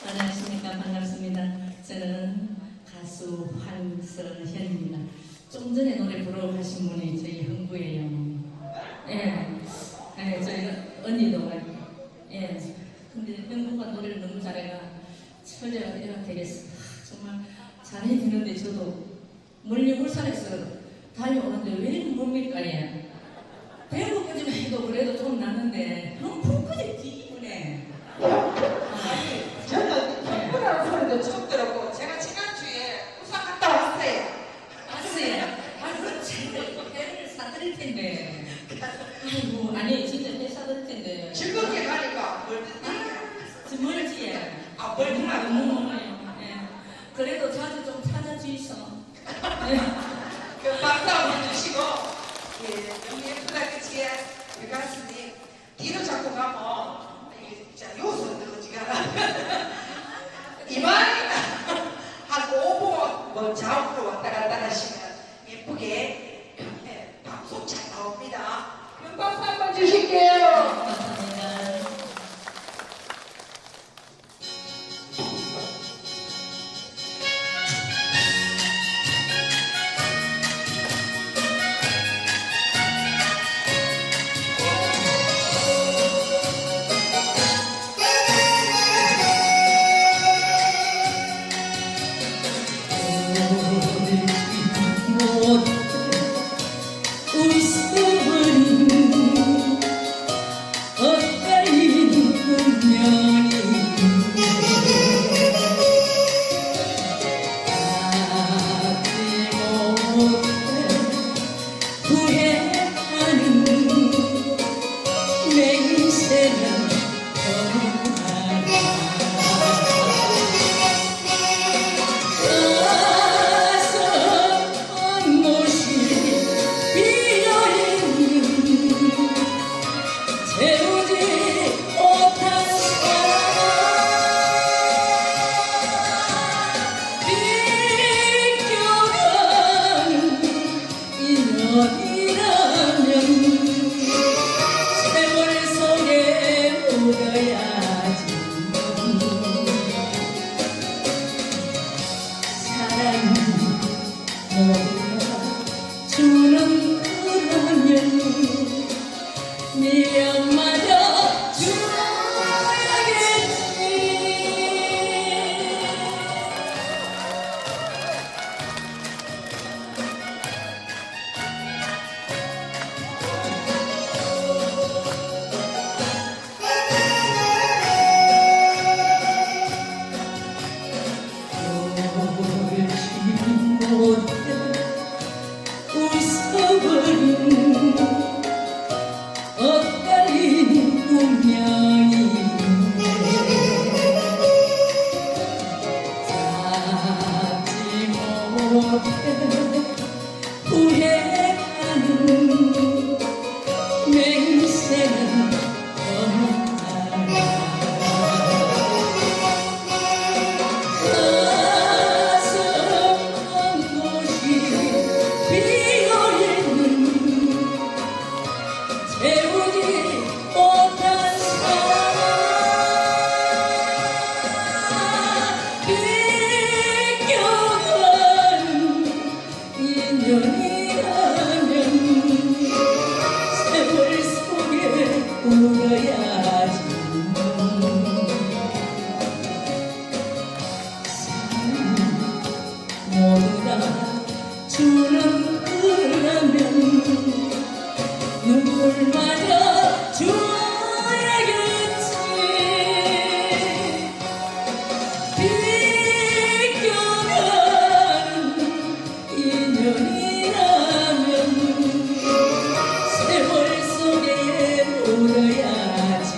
안녕하십니까 반갑습니다. 저는 가수 황서현입니다. 좀 전에 노래 부르러 가신 분이 저희 형부예요. 예, 예, 저희 언니도 알고. 예, 근데 형부가 노래를 너무 잘해가 이렇게 되겠어. 정말 잘해 주는데 저도 멀리 울산에서 달려오는데 왜 뭡니까 예. 대구까지만 해도 그래도 좀 푹까지 뒤기분해. 힘들 텐데. 아이고, 아니, 진짜 회사들 텐데. 즐겁게 가니까 멀지. 멀지. 아, 멀구나. 너무 네. 그래도 자주 좀 찾아주이소. 네. 그 박수 주시고, 예, 너무 예쁘다, 그치? 우리 가수님, 뒤로 잡고 가면, 이게 요소 들어지가 이만이다. 하고, 오버, 뭐, 좌우로 왔다 갔다 하시면 예쁘게. 잘 나옵니다. 금방 삶아 주실게요. 엇갈리는 운명인데 찾지 못해. 후회 바람처럼 흐르면 눈물마저 주야겠지. 비껴가는 인연이라면 세월 속에 울어야지.